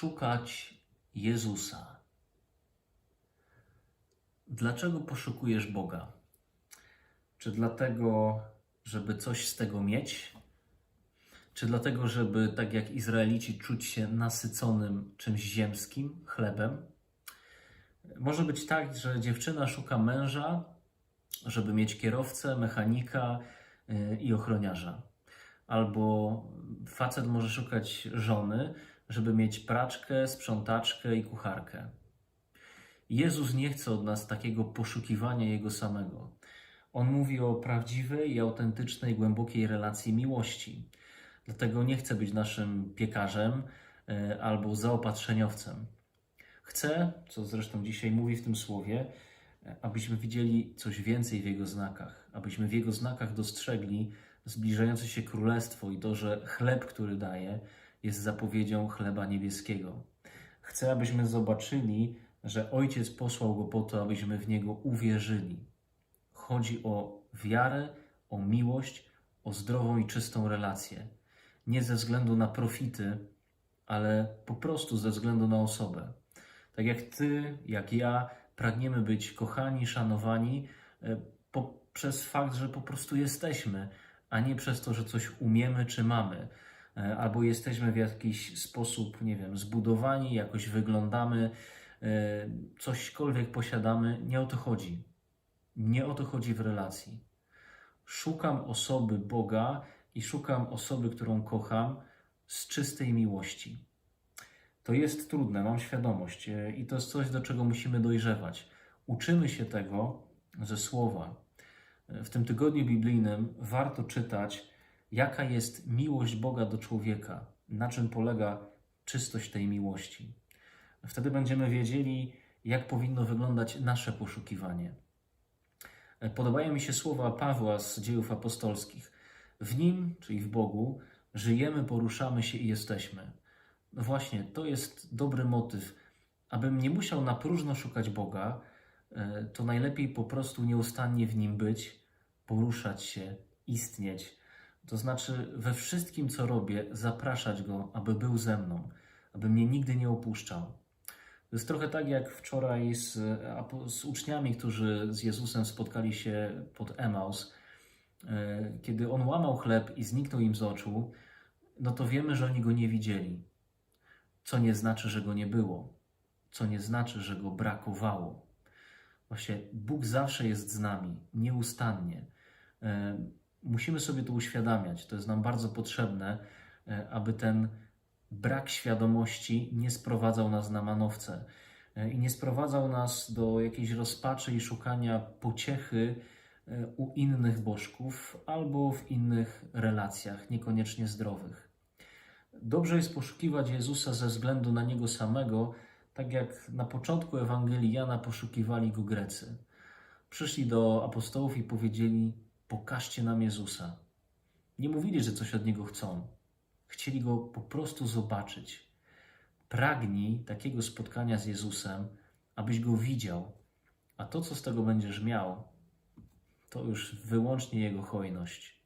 szukać Jezusa. Dlaczego poszukujesz Boga? Czy dlatego, żeby coś z tego mieć? Czy dlatego, żeby tak jak Izraelici czuć się nasyconym czymś ziemskim, chlebem? Może być tak, że dziewczyna szuka męża, żeby mieć kierowcę, mechanika yy, i ochroniarza. Albo facet może szukać żony, żeby mieć praczkę, sprzątaczkę i kucharkę. Jezus nie chce od nas takiego poszukiwania Jego samego. On mówi o prawdziwej i autentycznej, głębokiej relacji miłości. Dlatego nie chce być naszym piekarzem e, albo zaopatrzeniowcem. Chce, co zresztą dzisiaj mówi w tym słowie, e, abyśmy widzieli coś więcej w Jego znakach, abyśmy w Jego znakach dostrzegli zbliżające się królestwo i to, że chleb, który daje, jest zapowiedzią chleba niebieskiego. Chcę, abyśmy zobaczyli, że Ojciec posłał go po to, abyśmy w niego uwierzyli. Chodzi o wiarę, o miłość, o zdrową i czystą relację. Nie ze względu na profity, ale po prostu ze względu na osobę. Tak jak ty, jak ja, pragniemy być kochani, szanowani e, poprzez fakt, że po prostu jesteśmy, a nie przez to, że coś umiemy czy mamy albo jesteśmy w jakiś sposób, nie wiem, zbudowani, jakoś wyglądamy, e, cośkolwiek posiadamy. Nie o to chodzi. Nie o to chodzi w relacji. Szukam osoby Boga i szukam osoby, którą kocham z czystej miłości. To jest trudne, mam świadomość, e, i to jest coś, do czego musimy dojrzewać. Uczymy się tego ze słowa. W tym tygodniu biblijnym warto czytać, jaka jest miłość Boga do człowieka, na czym polega czystość tej miłości. Wtedy będziemy wiedzieli, jak powinno wyglądać nasze poszukiwanie. Podobają mi się słowa Pawła z dziejów apostolskich. W nim, czyli w Bogu, żyjemy, poruszamy się i jesteśmy. No właśnie, to jest dobry motyw. Abym nie musiał na próżno szukać Boga, e, to najlepiej po prostu nieustannie w nim być, poruszać się, istnieć. To znaczy, we wszystkim, co robię, zapraszać go, aby był ze mną, aby mnie nigdy nie opuszczał. To jest trochę tak jak wczoraj z, z uczniami, którzy z Jezusem spotkali się pod Emaus. E, kiedy on łamał chleb i zniknął im z oczu, no to wiemy, że oni go nie widzieli. Co nie znaczy, że go nie było, co nie znaczy, że go brakowało. Właśnie Bóg zawsze jest z nami, nieustannie. E, musimy sobie to uświadamiać. To jest nam bardzo potrzebne, e, aby ten brak świadomości nie sprowadzał nas na manowce e, i nie sprowadzał nas do jakiejś rozpaczy i szukania pociechy u innych bożków albo w innych relacjach, niekoniecznie zdrowych. Dobrze jest poszukiwać Jezusa ze względu na Niego samego, tak jak na początku Ewangelii Jana poszukiwali go Grecy. Przyszli do apostołów i powiedzieli: Pokażcie nam Jezusa. Nie mówili, że coś od niego chcą. Chcieli go po prostu zobaczyć. Pragnij takiego spotkania z Jezusem, abyś go widział, a to, co z tego będziesz miał, to już wyłącznie jego hojność.